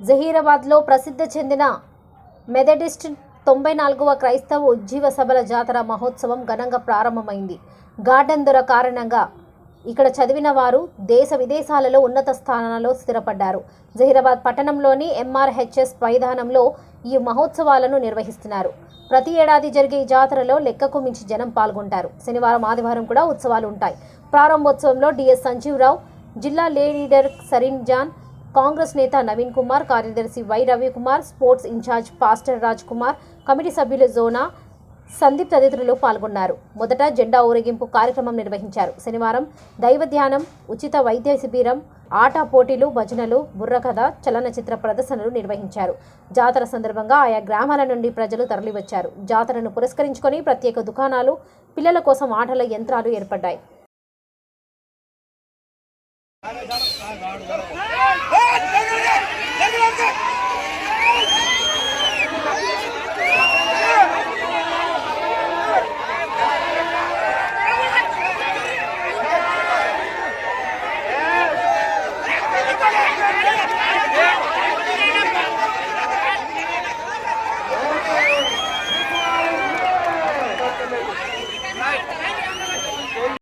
జహీరాబాద్లో ప్రసిద్ధి చెందిన మెథడిస్ట్ తొంభై నాలుగవ క్రైస్తవ ఉజ్జీవ సభల జాతర మహోత్సవం ఘనంగా ప్రారంభమైంది. గార్డెన్ దొర కారణంగా ఇక్కడ చదివిన వారు దేశ విదేశాలలో ఉన్నత స్థానాల్లో స్థిరపడ్డారు. జహీరాబాద్ పట్టణంలోని ఎంఆర్హెచ్ఎస్ మైదానంలో ఈ మహోత్సవాలను నిర్వహిస్తున్నారు. ప్రతి ఏడాది జరిగే ఈ జాతరలో లెక్కకు మించి జనం పాల్గొంటారు. శనివారం ఆదివారం కూడా ఉత్సవాలు ఉంటాయి. ప్రారంభోత్సవంలో డిఎస్ సంజీవరావు జిల్లా లీడర్ సరీన్ జాన్ కాంగ్రెస్ నేత నవీన్ కుమార్ కార్యదర్శి Y Ravikumar sports incharge pastor Raj Kumar committee సభ్యులు జోనా సందీప్ తదితరులు పాల్గొన్నారు. మొదట జెండా ఊరేగింపు కార్యక్రమం నిర్వహించారు. శనివారం దైవ ధ్యానం ఉచిత వైద్య శిబిరం ఆట పోటీలు భజనలు బుర్రకథ చలనచిత్ర ప్రదర్శనలు నిర్వహించారు. జాతర సందర్భంగా ఆయా గ్రామాల నుండి ప్రజలు తరలివచ్చారు. జాతరను పురస్కరించుకొని ప్రత్యేక దుకాణాలు పిల్లల కోసం ఆటల యంత్రాలు ఏర్పడ్డాయి. ¡Vamos!